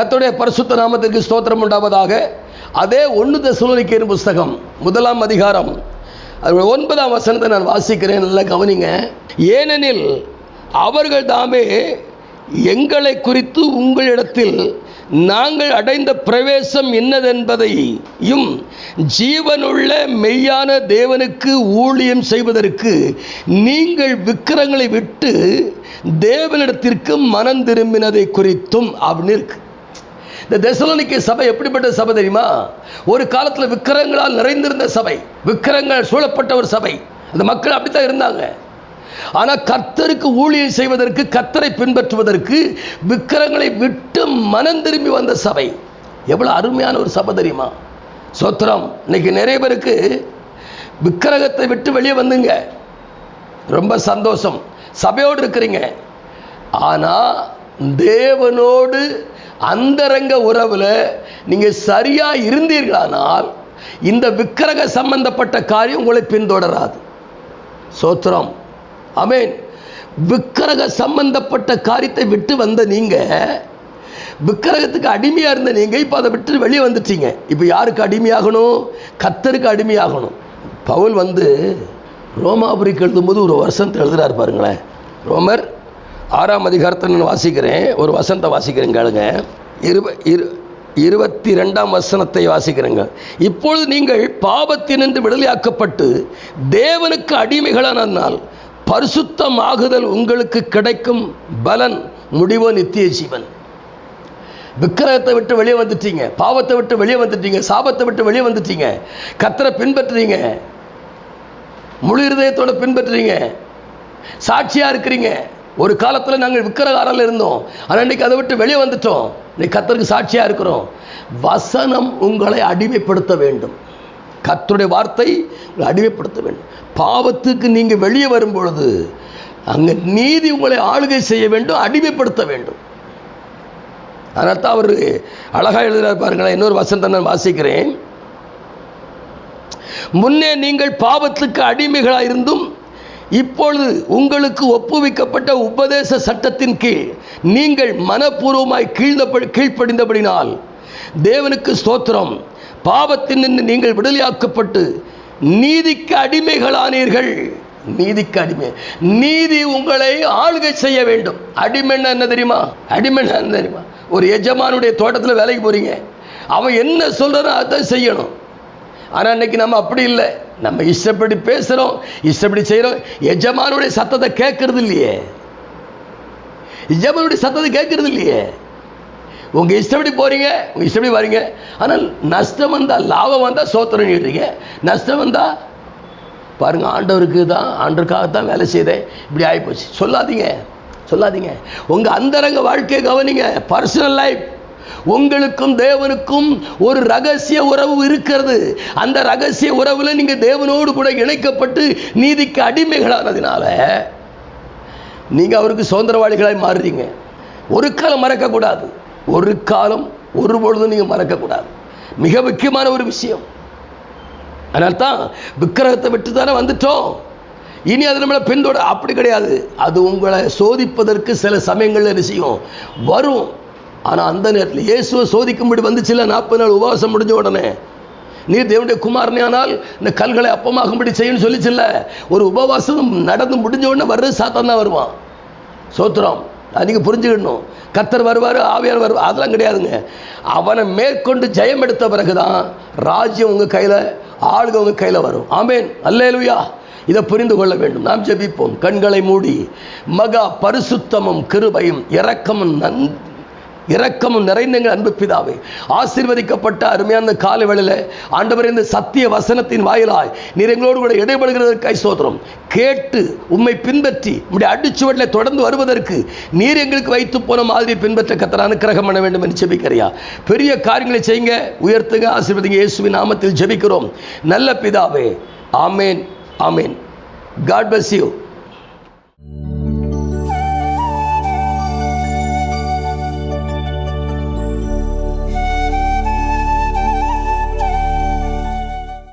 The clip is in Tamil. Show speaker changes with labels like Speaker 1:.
Speaker 1: கத்துடைய பரிசுத்த நாமத்திற்கு ஸ்தோத்திரம் உண்டாவதாக. அதே ஒன்று தெசலோனிக்கேயர் புஸ்தகம் முதலாம் அதிகாரம். அது ஒன்பதாம் வசனத்தை நான் வாசிக்கிறேன் நல்லா கவனிங்க. ஏனெனில் அவர்கள் தாமே எங்களை குறித்து உங்களிடத்தில் நாங்கள் அடைந்த பிரவேசம் என்னதென்பதையும் ஜீவனுள்ள மெய்யான தேவனுக்கு ஊழியம் செய்வதற்கு நீங்கள் விக்கிரங்களை விட்டு தேவனிடத்திற்கு மனம் திரும்பினதை குறித்தும் அப்படின்னு இருக்கு. இந்த தெசலோனிக்கே சபை எப்படிப்பட்ட சபை தெரியுமா? ஒரு காலத்தில் விக்கிரங்களால் நிறைந்திருந்த சபை விக்கிரங்கள் சூழப்பட்ட ஒரு சபை. அந்த மக்கள் அப்படித்தான் இருந்தாங்க. ஆனால் கர்த்தருக்கு ஊழியர் செய்வதற்கு கர்த்தரை பின்பற்றுவதற்கு விக்கிரங்களை விட்டு மனம் திரும்பி வந்த சபை. எவ்வளோ அருமையான ஒரு சபை தெரியுமா? சோத்திரம் இன்னைக்கு நிறைய பேருக்கு விக்கிரகத்தை விட்டு வெளியே வந்துங்க. ரொம்ப சந்தோஷம். சபையோடு இருக்கிறீங்க. ஆனால் தேவனோடு அந்தரங்க உறவில் நீங்கள் சரியாக இருந்தீர்களானால் இந்த விக்கிரக சம்பந்தப்பட்ட காரியம் உங்களை பின்தொடராது. சோத்திரம். அமேன் விக்கிரக சம்பந்தப்பட்ட காரியத்தை விட்டு வந்த நீங்கள் விக்கிரகத்துக்கு அடிமையாக இருந்த நீங்கள் இப்போ அதை விட்டு வெளியே வந்துட்டீங்க. இப்போ யாருக்கு அடிமையாகணும்? கத்தருக்கு அடிமையாகணும். பவுல் வந்து ரோமாபுரிக்கு எழுதும்போது ஒரு வருஷத்தை எழுதுகிறார் பாருங்களேன். ரோமர் ஆறாம் அதிகாரத்தை நான் வாசிக்கிறேன். ஒரு வசனத்தை வாசிக்கிறேன் கேளுங்க. இருப இரு இருபத்தி ரெண்டாம் வசனத்தை வாசிக்கிறேங்க. இப்பொழுது நீங்கள் பாவத்தினின்று விடுதலையாக்கப்பட்டு தேவனுக்கு அடிமைகளானால் பரிசுத்தமாகுதல் உங்களுக்கு கிடைக்கும் பலன் முடிவோ நித்திய ஜீவன். விக்கிரகத்தை விட்டு வெளியே வந்துட்டீங்க. பாவத்தை விட்டு வெளியே வந்துட்டீங்க. சாபத்தை விட்டு வெளியே வந்துட்டீங்க. கத்தரை பின்பற்றுறீங்க. முழு இருதயத்தோடு பின்பற்றுறீங்க. சாட்சியாக இருக்கிறீங்க. ஒரு காலத்தில் நாங்கள் விக்கிரகாரில் இருந்தோம். ஆனால் இன்னைக்கு அதை விட்டு வெளியே வந்துட்டோம். இன்னைக்கு கத்தருக்கு சாட்சியாக இருக்கிறோம். வசனம் உங்களை அடிமைப்படுத்த வேண்டும். கத்தருடைய வார்த்தை உங்களை அடிமைப்படுத்த வேண்டும். பாவத்துக்கு நீங்கள் வெளியே வரும் பொழுது அங்கே நீதி உங்களை ஆளுகை செய்ய வேண்டும் அடிமைப்படுத்த வேண்டும். அதனால தான் அவர் அழகாக எழுதுகிறார் பாருங்களேன். இன்னொரு வசனத்தை நான் வாசிக்கிறேன். முன்னே நீங்கள் பாவத்துக்கு அடிமைகளாக இருந்தும் இப்பொழுது உங்களுக்கு ஒப்புவிக்கப்பட்ட உபதேச சட்டத்தின் கீழ் நீங்கள் மனப்பூர்வமாய் கீழ்ந்த கீழ்ப்படிந்தபடினால் தேவனுக்கு ஸ்தோத்திரம். பாவத்தின் நின்று நீங்கள் விடுதலையாக்கப்பட்டு நீதிக்கு அடிமைகளானீர்கள். நீதிக்கு அடிமை. நீதி உங்களை ஆளுகை செய்ய வேண்டும். அடிமைன்னா என்ன தெரியுமா? அடிமைன்னா என்ன தெரியுமா? ஒரு எஜமானுடைய தோட்டத்தில் வேலைக்கு போகிறீங்க அவன் என்ன சொல்றானோ அதை செய்யணும். ஆனால் இன்னைக்கு நம்ம அப்படி இல்லை. நம்ம இஷ்டப்படி பேசுகிறோம் இஷ்டப்படி செய்கிறோம் எஜமானுடைய சத்தத்தை கேட்கறது இல்லையே. எஜமானுடைய சத்தத்தை கேட்கறது இல்லையே. உங்கள் இஷ்டப்படி போகிறீங்க உங்கள் இஷ்டப்படி வரீங்க. ஆனால் நஷ்டம் வந்தால் லாபம் வந்தால் சோத்திரம் நீடுறீங்க நஷ்டம் வந்தால் பாருங்க ஆண்டவருக்கு தான் ஆண்டவருக்காக தான் வேலை செய்தேன். இப்படி ஆகிப்போச்சு சொல்லாதீங்க சொல்லாதீங்க. உங்கள் அந்தரங்க வாழ்க்கையை கவனிங்க. பர்சனல் லைஃப் உங்களுக்கும் தேவனுக்கும் ஒரு ரகசிய உறவு இருக்கிறது. அந்த ரகசிய உறவில் நீங்கள் தேவனோடு கூட இணைக்கப்பட்டு நீதிக்கு அடிமைகளானதுனால நீங்கள் அவருக்கு சுதந்திரவாளிகளாய் மாறுறீங்க. ஒரு காலம் மறக்கக்கூடாது. ஒரு காலம் ஒரு பொழுதும் நீங்கள் மறக்கக்கூடாது. மிக முக்கியமான ஒரு விஷயம். அதனால தான் விக்கிரகத்தை விட்டு தானே வந்துட்டோம். இனி அது நம்மளை பின்தொட அப்படி கிடையாது. அது உங்களை சோதிப்பதற்கு சில சமயங்களில் என்ன செய்யும்? வரும். ஆனால் அந்த நேரத்தில் இயேசுவை சோதிக்கும்படி வந்துச்சுல்ல நாற்பது நாள் உபவாசம் முடிஞ்ச உடனே. நீர் தேவனுடைய குமாரனே ஆனால் இந்த கல்களை அப்பமாகும்படி செய்யணும்னு சொல்லிச்சுல்ல ஒரு உபவாசம் நடந்து முடிஞ்ச உடனே வர்றது சாத்தான் தான் வருவான். சோத்திரம். அது நீங்கள் புரிஞ்சுக்கணும். கத்தர் வருவார் ஆவியார் வருவார் அதெல்லாம் கிடையாதுங்க. அவனை மேற்கொண்டு ஜெயம் எடுத்த பிறகு தான் ராஜ்யம் உங்கள் கையில் ஆளுக உங்கள் கையில் வரும். ஆமேன். அல்லேலுயா. இதை புரிந்து கொள்ள வேண்டும். நாம் ஜெபிப்போம். கண்களை மூடி மகா பரிசுத்தமும் கிருபையும் இரக்கமும் நன் இரக்கமும் நிறைந்தங்கள் அன்பு பிதாவே. ஆசீர்வதிக்கப்பட்ட அருமையான காலை வேளையில் ஆண்டவர் இந்த சத்திய வசனத்தின் வாயிலாய் நீர் எங்களோடு கூட இடைபடுகிறதற்காய் சோதரம் கேட்டு உம்மை பின்பற்றி உடைய அடிச்சுவடில் தொடர்ந்து வருவதற்கு நீர் எங்களுக்கு வைத்து போன மாதிரி பின்பற்ற கத்தர் அனுக்கிரகம் பண்ண வேண்டும் என்று ஜெபிக்கிறியா? பெரிய காரியங்களை செய்யுங்க உயர்த்துங்க ஆசீர்வதிங்க. இயேசுவின் நாமத்தில் ஜெபிக்கிறோம். நல்ல பிதாவே ஆமேன் ஆமேன். God bless you